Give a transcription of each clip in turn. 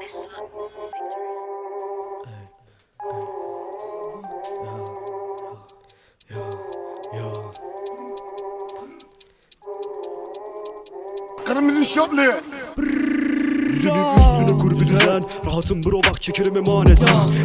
this victory. Kırmızı şortlu. Kur bir düzen. Rahatım bro bak çekerim emanet.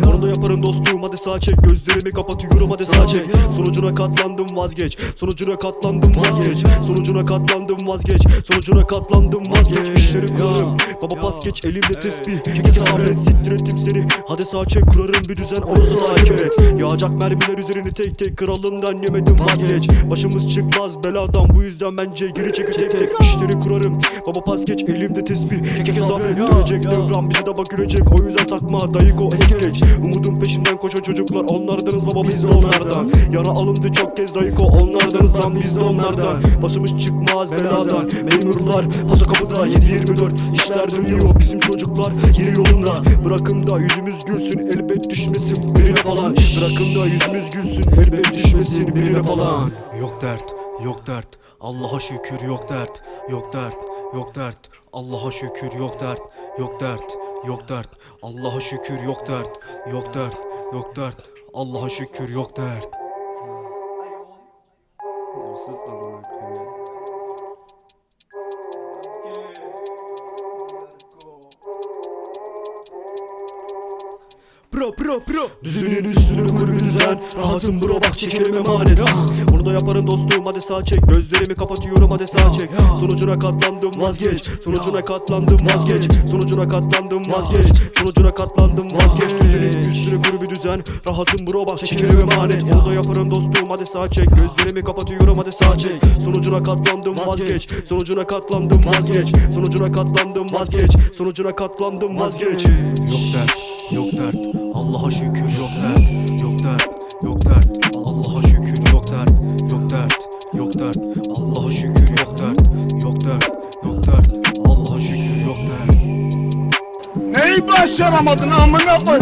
Onu da yaparım dostum hadi sağ çek. Gözlerimi kapatıyorum hadi sağ çek. Sonucuna katlandım vazgeç. Sonucuna katlandım vazgeç. Sonucuna katlandım vazgeç. Sonucuna katlandım vazgeç. İşleri kurarım Baba pas geç elimde tesbih Keke sabret siktir ettim seni Hadi sağ çek kurarım bir düzen orası takip et. Yağacak mermiler üzerini tek tek kralından yemedim vazgeç. Başımız çıkmaz beladan bu yüzden bence geri çekil tek tek. İşleri kurarım. Baba pas geç elimde tesbih Keke sabret dönecek devran bizi de bak görecek O yüzden takma dayıko es geç. Umudun peşinden koşan çocuklar onlardanız baba biz de onlardan. Yara alındı çok kez dayıko onlardanız lan biz de onlardan. Başımız çıkmaz beladan Memurlar pasa kapıda 7-24 işler dönüyor bizim çocuklar yeri yolunda. Bırakın da yüzümüz gülsün elbet düşmesin birine falan. Bırakın da yüzümüz gülsün elbet düşmesin birine falan. Yok dert yok dert. Allah'a şükür yok dert yok dert yok dert. Allah'a şükür yok dert yok dert yok dert. Allah'a şükür yok dert. Yok dert yok dert. Allah'a şükür yok dert. Sus amına koyayım. Pro pro pro Düzenin üstünü kur bir düzen Rahatım bro bak çekerim emanet. Onu da yaparım dostum hadi sağ çek. Gözlerimi kapatıyorum hadi sağ çek. Sonucuna katlandım vazgeç. Sonucuna katlandım vazgeç. Sonucuna katlandım vazgeç. Sonucuna katlandım vazgeç. Düzenin üstünü kur bir düzen. Rahatım bro bak çekerim emanet Onu da yaparım dostum hadi sağ çek. Gözlerimi kapatıyorum hadi sağ çek. Sonucuna katlandım vazgeç. Sonucuna katlandım vazgeç. Sonucuna katlandım vazgeç. Sonucuna katlandım vazgeç. Yok Allah'a şükür. Yok dert yok dert yok dert. Allah'a şükür yok dert yok dert yok dert. Allah'a şükür yok dert yok dert yok dert. Allah'a şükür yok dert. Neyi başaramadın amına koy?